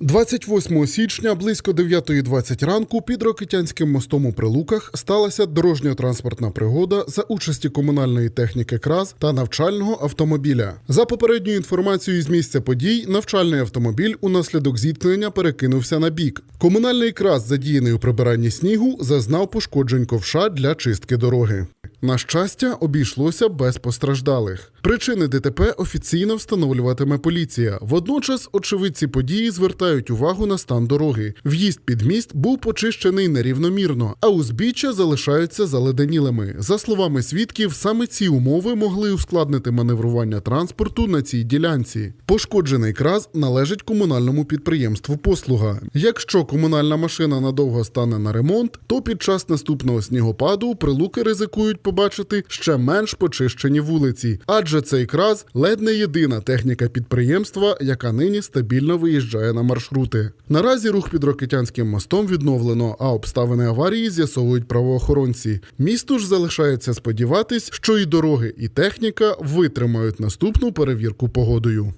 28 січня близько 9.20 ранку під Рокитянським мостом у Прилуках сталася дорожньо-транспортна пригода за участі комунальної техніки КРАЗ та навчального автомобіля. За попередньою інформацією з місця подій, навчальний автомобіль унаслідок зіткнення перекинувся на бік. Комунальний КРАЗ, задіяний у прибиранні снігу, зазнав пошкоджень ковша для чистки дороги. На щастя, обійшлося без постраждалих. Причини ДТП офіційно встановлюватиме поліція. Водночас очевидці події звертають увагу на стан дороги. В'їзд під міст був почищений нерівномірно, а узбіччя залишаються заледенілими. За словами свідків, саме ці умови могли ускладнити маневрування транспорту на цій ділянці. Пошкоджений краз належить комунальному підприємству Послуга. Якщо комунальна машина надовго стане на ремонт, то під час наступного снігопаду прилуки ризикують побачити ще менш почищені вулиці, адже цей краз ледь не єдина техніка підприємства, яка нині стабільно виїжджає на маршрути. Наразі рух під Рокитянським мостом відновлено, а обставини аварії з'ясовують правоохоронці. Місту ж залишається сподіватись, що і дороги, і техніка витримають наступну перевірку погодою.